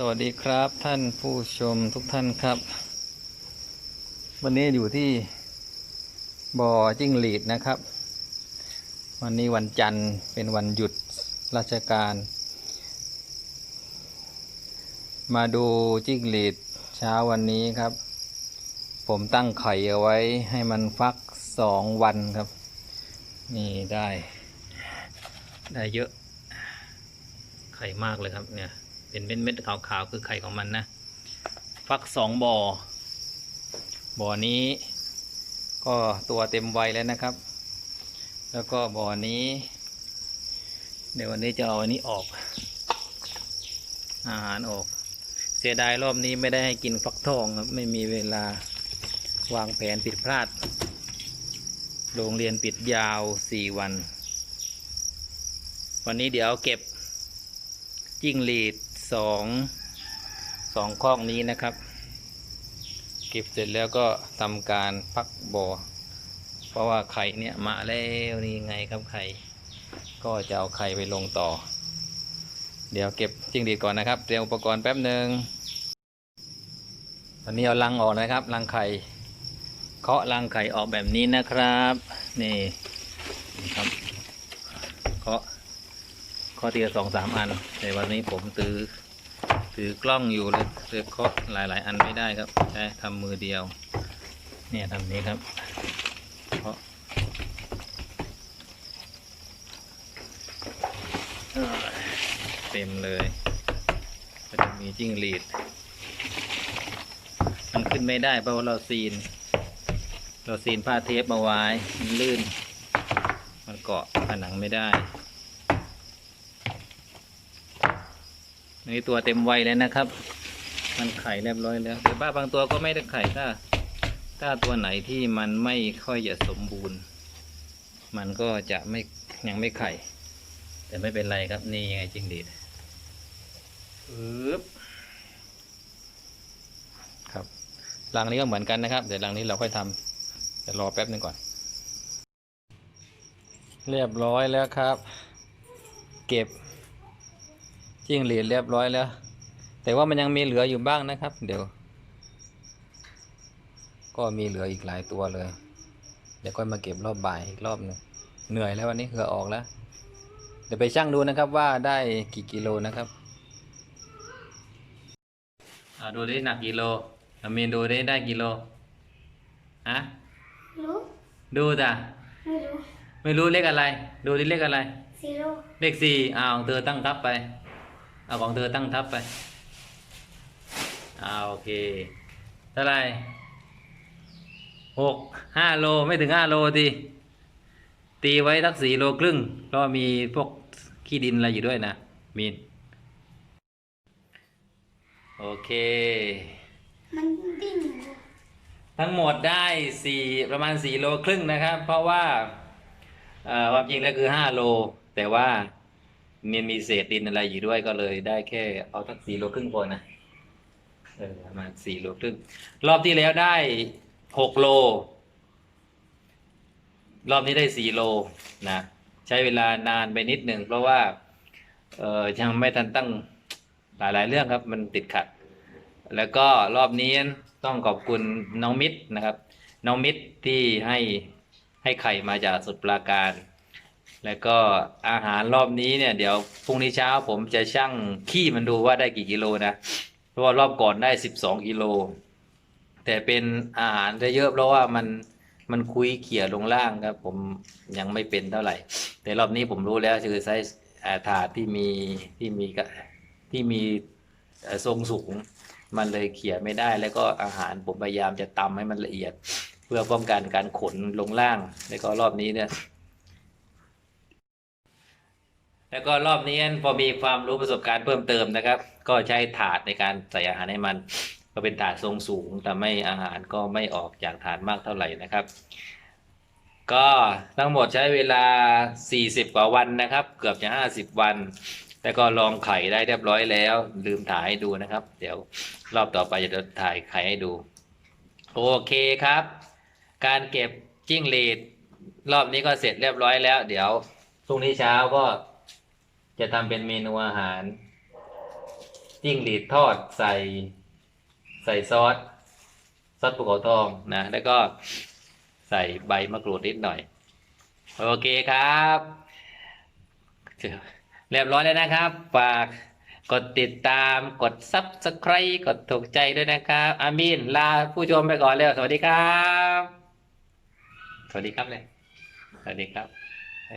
สวัสดีครับท่านผู้ชมทุกท่านครับ วันนี้อยู่ที่บ่อจิ้งหรีดนะครับ วันนี้วันจันทร์เป็นวันหยุดราชการ มาดูจิ้งหรีดเช้าวันนี้ครับ ผมตั้งไข่เอาไว้ให้มันฟักสองวันครับ นี่ได้ ได้เยอะ ไข่มากเลยครับเนี่ย เป็นเม็ดเม็ดขาวๆคือไข่ของมันนะ ฟักสองบ่อ บ่อนี้ ก็ตัวเต็มวัยแล้วนะครับ แล้วก็บ่อนี้ เดี๋ยววันนี้จะเอาอันนี้ออก อาหารออก เสียดายรอบนี้ไม่ได้ให้กินฟักทองครับไม่มีเวลาวางแผนผิดพลาด โรงเรียนปิดยาวสี่วัน วันนี้เดี๋ยวเก็บจิ้งหรีด สองสองคอกนี้นะครับ เก็บเสร็จแล้วก็ทำการพักบ่อ เพราะว่าไข่เนี่ยมาแล้วนี่ไงครับไข่ ก็จะเอาไข่ไปลงต่อ เดี๋ยวเก็บจิ้งหรีก่อนนะครับ เตรียมอุปกรณ์แป๊บหนึ่งตอนนี้เอาลังออกนะครับลังไข่เคาะลังไข่ออกแบบนี้นะครับ นี่นะครับเคาะข้อทีละสองสามอันแต่วันนี้ผมถือ ถือกล้องอยู่เลยเลยเคาะหลาย ๆ อันไม่ได้ครับใช้ทำมือเดียว เนี่ยทำนี้ครับเคาะเต็มเลยก็จะมีจิ้งหรีด มันขึ้นไม่ได้เพราะว่าเราซีน เราซีนผ้าเทปมาไว้มันลื่น มันเกาะผนังไม่ได้ นี่ตัวเต็มวัยแล้วนะครับ มันไข่เรียบร้อยแล้วแต่บ้าบางตัวก็ไม่ได้ไข่ถ้า ถ้าตัวไหนที่มันไม่ค่อยจะสมบูรณ์ มันก็จะไม่ยังไม่ไข่ แต่ไม่เป็นไรครับนี่ยังไงจริงดีปึ๊บครับรังนี้ก็เหมือนกันนะครับ เดี๋ยวรังนี้เราค่อยทำเดี๋ยวรอแป๊บหนึงก่อน เรียบร้อยแล้วครับ เก็บ จิ้งหรีดเรียบร้อยแล้ว แต่ว่ามันยังมีเหลืออยู่บ้างนะครับ เดี๋ยว ก็มีเหลืออีกหลายตัวเลย เดี๋ยวก็มาเก็บรอบบ่ายอีกรอบหนึงเหนื่อยแล้ววันนี้เหงื่อออกแล้ว เดี๋ยวไปชั่งดูนะครับว่าได้กี่กิโลนะครับอ่าดูได้หนักกี่โลอามีนดูได้ได้กี่โลฮะรู้ดูจ้ะไม่รู้ ไม่รู้เลขอะไร ดูที่เลขอะไรซีโร่เลขสี่เอาของเธอตั้งทับไป เอาของเธอตั้งทับไปเอาโอเคเท่าไรหกห้าโลไม่ถึงห้าโลทีตีไว้ทักสี่โลครึ่งเพราะว่ามีพวกขี้ดินอะไรอยู่ด้วยนะมีนโอเค มันดิ้นทั้งหมดได้สี่ประมาณสี่โลครึ่งนะครับ เพราะว่าความจริงแล้วคือห้าโล แต่ว่า มันมีเศษดินอะไรอยู่ด้วยก็เลยได้แค่เอาทั้งสี่โลครึ่งพอนะเออประมาณสี่โลครึ่งรอบที่แล้วได้หกโล รอบนี้ได้สี่โลนะใช้เวลานานไปนิดหนึ่งเพราะว่าเออยังไม่ทันตั้งหลายๆเรื่องครับ มันติดขัด แล้วก็รอบนี้ต้องขอบคุณน้องมิตรนะครับ น้องมิตรที่ให้ให้ไข่มาจากสุดปราการ แล้วก็อาหารรอบนี้เนี่ย เดี๋ยวพรุ่งนี้เช้าผมจะชั่งขี้มันดูว่าได้กี่กิโลนะ เพราะว่ารอบก่อนได้สิบสองกิโล แต่เป็นอาหารจะเยอะเพราะว่ามันมันคุยเขี่ยลงล่างครับ ผมยังไม่เป็นเท่าไหร่ แต่รอบนี้ผมรู้แล้วคือไซส์ถาดที่มีที่มีกที่มีทรงสูง มันเลยเขี่ยไม่ได้ แล้วก็อาหารผมพยายามจะตำให้มันละเอียด เพื่อป้องกันการขนลงล่าง แล้วก็รอบนี้เนี่ย แล้วก็รอบนี้พอมีความรู้ประสบการณ์เพิ่มเติมนะครับ ก็ใช้ถาดในการใส่อาหารให้มัน ก็เป็นถาดทรงสูงทำให้อาหารก็ไม่ออกจากถาดมากเท่าไหร่นะครับ ก็ทั้งหมดใช้เวลา 40 กว่าวันนะครับ เกือบจะ 50 วัน แต่ก็ลองไข่ได้เรียบร้อยแล้ว ลืมถ่ายให้ดูนะครับ เดี๋ยวรอบต่อไปจะถ่ายไข่ให้ดู โอเคครับ การเก็บจิ้งหรีดรอบนี้ก็เสร็จเรียบร้อยแล้ว เดี๋ยวพรุ่งนี้เช้าก็ จะทำเป็นเมนูอาหารจิ้งหรีดทอดใส่ใส่ซอสซอสภูเขาทองนะ แล้วก็ใส่ใบมะกรูดนิดหน่อย โอเคครับ เรียบร้อยแล้วนะครับ ฝากกดติดตามกด subscribe กดถูกใจด้วยนะครับอามีนลาผู้ชมไปก่อนแล้ว สวัสดีครับ สวัสดีครับเลย สวัสดีครับ เอ